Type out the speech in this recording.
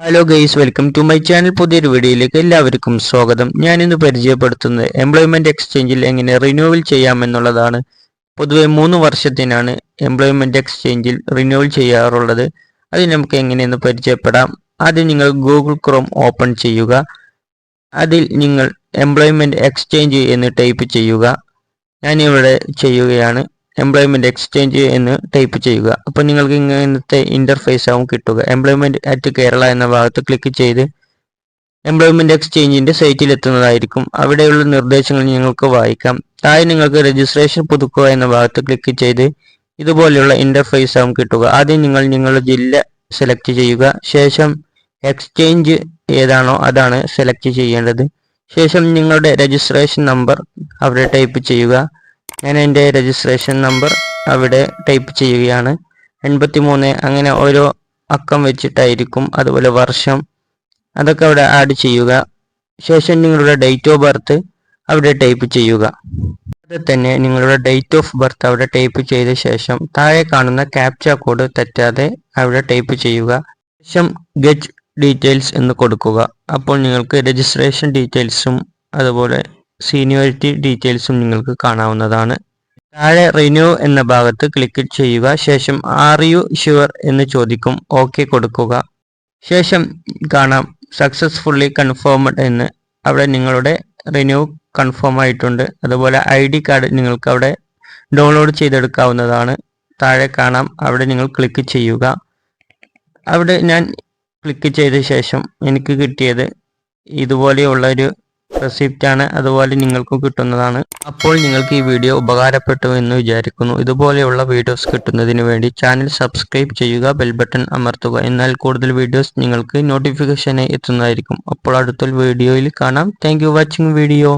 Hello guys welcome to my channel പുതിയൊരു വീഡിയോയിലേക്ക് എല്ലാവർക്കും സ്വാഗതം. ഞാൻ ഇന്ന് പരിചയപ്പെടുത്തുന്നത് എംപ്ലോയ്മെന്റ് എക്സ്ചേഞ്ചിൽ എങ്ങനെ റിന്യൂവൽ ചെയ്യാമെന്നുള്ളതാണ്. പൊതുവെ മൂന്ന് വർഷത്തിനാണ് എംപ്ലോയ്മെന്റ് എക്സ്ചേഞ്ചിൽ റിന്യൂവൽ ചെയ്യാറുള്ളത്. അത് നമുക്ക് എങ്ങനെയെന്ന് പരിചയപ്പെടാം. ആദ്യം നിങ്ങൾ ഗൂഗിൾ ക്രോം ഓപ്പൺ ചെയ്യുക. അതിൽ നിങ്ങൾ എംപ്ലോയ്മെന്റ് എക്സ്ചേഞ്ച് എന്ന് ടൈപ്പ് ചെയ്യുക. ഞാനിവിടെ ചെയ്യുകയാണ്. എംപ്ലോയ്മെന്റ് എക്സ്ചേഞ്ച് എന്ന് ടൈപ്പ് ചെയ്യുക. അപ്പോൾ നിങ്ങൾക്ക് ഇങ്ങനത്തെ ഇന്റർഫേസ് ആവും കിട്ടുക. എംപ്ലോയ്മെന്റ് അറ്റ് കേരള എന്ന ഭാഗത്ത് ക്ലിക്ക് ചെയ്ത് എംപ്ലോയ്മെന്റ് എക്സ്ചേഞ്ചിന്റെ സൈറ്റിൽ എത്തുന്നതായിരിക്കും. അവിടെയുള്ള നിർദ്ദേശങ്ങൾ നിങ്ങൾക്ക് വായിക്കാം. താഴെ നിങ്ങൾക്ക് രജിസ്ട്രേഷൻ പുതുക്കുക എന്ന ഭാഗത്ത് ക്ലിക്ക് ചെയ്ത് ഇതുപോലെയുള്ള ഇന്റർഫേസ് ആവും കിട്ടുക. ആദ്യം നിങ്ങൾ നിങ്ങളുടെ ജില്ല സെലക്ട് ചെയ്യുക. ശേഷം എക്സ്ചേഞ്ച് ഏതാണോ അതാണ് സെലക്ട് ചെയ്യേണ്ടത്. ശേഷം നിങ്ങളുടെ രജിസ്ട്രേഷൻ നമ്പർ അവിടെ ടൈപ്പ് ചെയ്യുക. ഞാൻ എന്റെ രജിസ്ട്രേഷൻ നമ്പർ അവിടെ ടൈപ്പ് ചെയ്യുകയാണ്. എൺപത്തി മൂന്ന് അങ്ങനെ ഓരോ അക്കം വെച്ചിട്ടായിരിക്കും അതുപോലെ വർഷം. അതൊക്കെ അവിടെ ആഡ് ചെയ്യുക. ശേഷം നിങ്ങളുടെ ഡേറ്റ് ഓഫ് ബർത്ത് അവിടെ ടൈപ്പ് ചെയ്യുക. അത് തന്നെ നിങ്ങളുടെ ഡേറ്റ് ഓഫ് ബർത്ത് അവിടെ ടൈപ്പ് ചെയ്ത ശേഷം താഴെ കാണുന്ന ക്യാപ്ച കോഡ് തെറ്റാതെ അവിടെ ടൈപ്പ് ചെയ്യുക. ശേഷം ഗെറ്റ് ഡീറ്റെയിൽസ് എന്ന് കൊടുക്കുക. അപ്പോൾ നിങ്ങൾക്ക് രജിസ്ട്രേഷൻ ഡീറ്റെയിൽസും അതുപോലെ സീനിയോറിറ്റി ഡീറ്റെയിൽസും നിങ്ങൾക്ക് കാണാവുന്നതാണ്. താഴെ റിന്യൂ എന്ന ഭാഗത്ത് ക്ലിക്ക് ചെയ്യുക. ശേഷം ആർ യു ഷുവർ എന്ന് ചോദിക്കും. ഓക്കെ കൊടുക്കുക. ശേഷം കാണാം. സക്സസ്ഫുള്ളി കൺഫേംഡ് എന്ന്. അവിടെ നിങ്ങളുടെ റിന്യൂ കൺഫേം ആയിട്ടുണ്ട്. അതുപോലെ ഐ ഡി കാർഡ് നിങ്ങൾക്ക് അവിടെ ഡൗൺലോഡ് ചെയ്തെടുക്കാവുന്നതാണ്. താഴെ കാണാം. അവിടെ നിങ്ങൾ ക്ലിക്ക് ചെയ്യുക. അവിടെ ഞാൻ ക്ലിക്ക് ചെയ്ത ശേഷം എനിക്ക് കിട്ടിയത് ഇതുപോലെയുള്ള ഒരു റെസിപ്റ്റ് ആണ് അതുപോലെ നിങ്ങൾക്കും കിട്ടുന്നതാണ്. അപ്പോൾ നിങ്ങൾക്ക് ഈ വീഡിയോ ഉപകാരപ്പെട്ടു എന്ന് വിചാരിക്കുന്നു. ഇതുപോലെയുള്ള വീഡിയോസ് കിട്ടുന്നതിന് വേണ്ടി ചാനൽ സബ്സ്ക്രൈബ് ചെയ്യുക ബെൽ ബട്ടൺ അമർത്തുക. എന്നാൽ കൂടുതൽ വീഡിയോസ് നിങ്ങൾക്ക് നോട്ടിഫിക്കേഷനായി എത്തുന്നതായിരിക്കും. അപ്പോൾ അടുത്തൊരു വീഡിയോയിൽ കാണാം. Thank watching video.